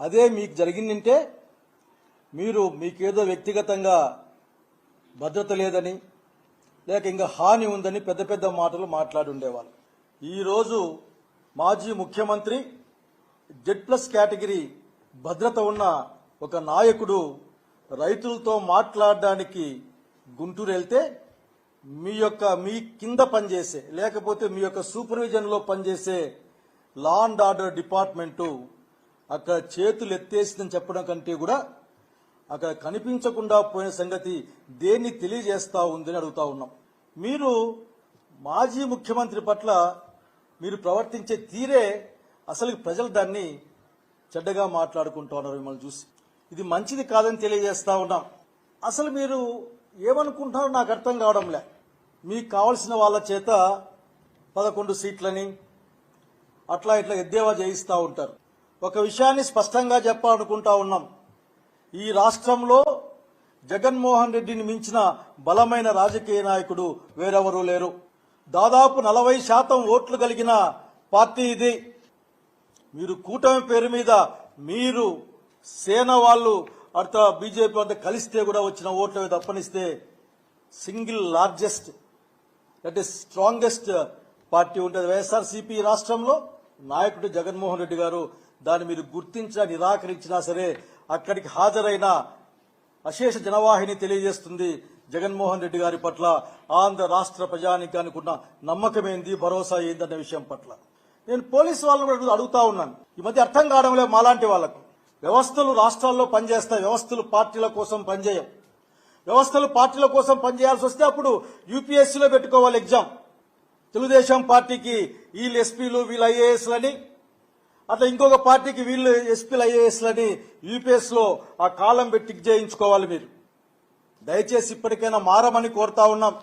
అదే మీకు జరిగిందంటే మీరు మీకేదో వ్యక్తిగతంగా భద్రత లేదని లేక ఇంకా హాని ఉందని పెద్ద పెద్ద మాటలు మాట్లాడి ఉండేవాళ్ళు. ఈరోజు మాజీ ముఖ్యమంత్రి జెడ్ ప్లస్ కేటగిరీ భద్రత ఉన్న ఒక నాయకుడు రైతులతో మాట్లాడడానికి గుంటూరు వెళ్తే మీ యొక్క మీ కింద పనిచేసే లేకపోతే మీ యొక్క సూపర్విజన్లో పనిచేసే లా అండ్ ఆర్డర్ డిపార్ట్మెంటు అక్కడ చేతులు ఎత్తేసిందని చెప్పడం కంటే కూడా అక్కడ కనిపించకుండా పోయిన సంగతి దేన్ని తెలియజేస్తా ఉందని అడుగుతా ఉన్నాం. మీరు మాజీ ముఖ్యమంత్రి పట్ల మీరు ప్రవర్తించే తీరే అసలు ప్రజలు దాన్ని చెడ్డగా మాట్లాడుకుంటున్నారు మిమ్మల్ని చూసి. ఇది మంచిది కాదని తెలియజేస్తా ఉన్నాం. అసలు మీరు ఏమనుకుంటున్నారో నాకు అర్థం కావడంలే. మీకు కావలసిన వాళ్ళ చేత పదకొండు సీట్లని అట్లా ఇట్లా ఎద్దేవా చేయిస్తూ ఉంటారు. ఒక విషయాన్ని స్పష్టంగా చెప్పాలనుకుంటా ఉన్నాం. ఈ రాష్ట్రంలో జగన్మోహన్ రెడ్డిని మించిన బలమైన రాజకీయ నాయకుడు వేరెవరూ లేరు. దాదాపు నలభై శాతం ఓట్లు కలిగిన పార్టీ ఇది. మీరు కూటమి పేరు మీద మీరు సేన వాళ్ళు అర్థ బీజేపీ అంతా కలిస్తే కూడా వచ్చిన ఓట్లు తప్పనిస్తే single largest that is strongest party ఉంటుంది. వైఎస్ఆర్సీపీ రాష్ట్రంలో నాయకుడు జగన్మోహన్ రెడ్డి గారు దాన్ని మీరు గుర్తించినా నిరాకరించినా సరే అక్కడికి హాజరైన అశేష జనవాహిని తెలియజేస్తుంది జగన్మోహన్ రెడ్డి గారి పట్ల. ఆంధ్ర రాష్ట్ర ప్రజానికానికి ఉన్న నమ్మకమేంది భరోసా ఏంది అన్న విషయం పట్ల. నేను పోలీసు వాళ్ళని కూడా అడుగుతా ఉన్నాను. ఈ మధ్య అర్థం కావడం లేదు మాలాంటి వాళ్ళకు వ్యవస్థలు రాష్ట్రాల్లో పనిచేస్తాయి. వ్యవస్థలు పార్టీల కోసం పనిచేయం వ్యవస్థలు పార్టీల కోసం పనిచేయాల్సి వస్తే అప్పుడు యూపీఎస్సీలో పెట్టుకోవాలి ఎగ్జామ్. తెలుగుదేశం పార్టీకి వీళ్ళు ఎస్పీలు వీళ్ళు ఐఏఎస్లని అట్లా ఇంకొక పార్టీకి వీళ్ళు ఎస్పీలు ఐఏఎస్లని యూపీఎస్లో ఆ కాలం పెట్టి చేయించుకోవాలి మీరు. దయచేసి ఇప్పటికైనా మారమని కోరుతా ఉన్నాం.